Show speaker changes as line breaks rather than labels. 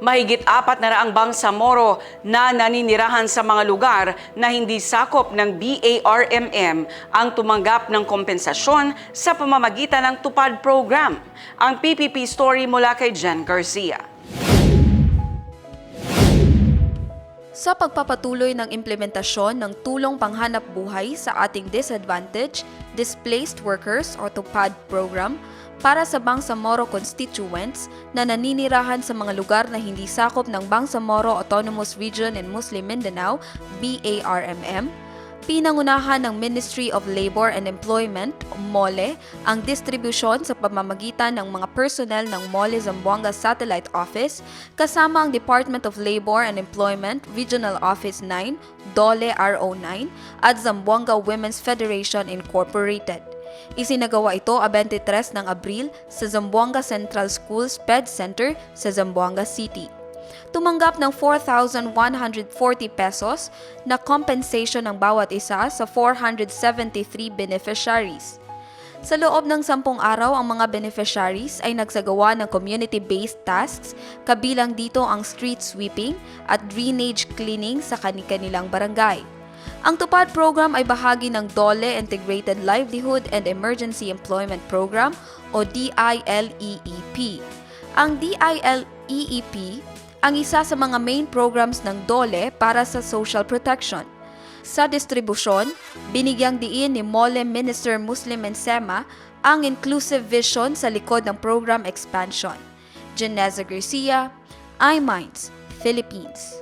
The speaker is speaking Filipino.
Mahigit apat na raang Bangsamoro na naninirahan sa mga lugar na hindi sakop ng BARMM ang tumanggap ng kompensasyon sa pamamagitan ng Tupad Program. Ang PPP story mula kay Jen Garcia.
Sa pagpapatuloy ng implementasyon ng tulong panghanap buhay sa ating disadvantaged, displaced workers o TUPAD program para sa Bangsamoro constituents na naninirahan sa mga lugar na hindi sakop ng Bangsamoro Autonomous Region in Muslim Mindanao, BARMM, pinangunahan ng Ministry of Labor and Employment, MOLE, ang distribusyon sa pamamagitan ng mga personnel ng MOLE Zamboanga Satellite Office kasama ang Department of Labor and Employment Regional Office 9, DOLE RO9 at Zamboanga Women's Federation Incorporated. Isinagawa ito a 23 ng Abril sa Zamboanga Central School SPED Center sa Zamboanga City tumanggap ng 4,140 pesos na compensation ng bawat isa sa 473 beneficiaries. Sa loob ng sampung araw, ang mga beneficiaries ay nagsagawa ng community-based tasks, kabilang dito ang street sweeping at drainage cleaning sa kani-kanilang barangay. Ang Tupad program ay bahagi ng DOLE Integrated Livelihood and Emergency Employment Program o DILEEP. Ang DILEEP ang isa sa mga main programs ng DOLE para sa social protection. Sa distribusyon, binigyang diin ni MOLE Minister Muslim Ensema ang inclusive vision sa likod ng program expansion. Janeza Garcia, iMinds, Philippines.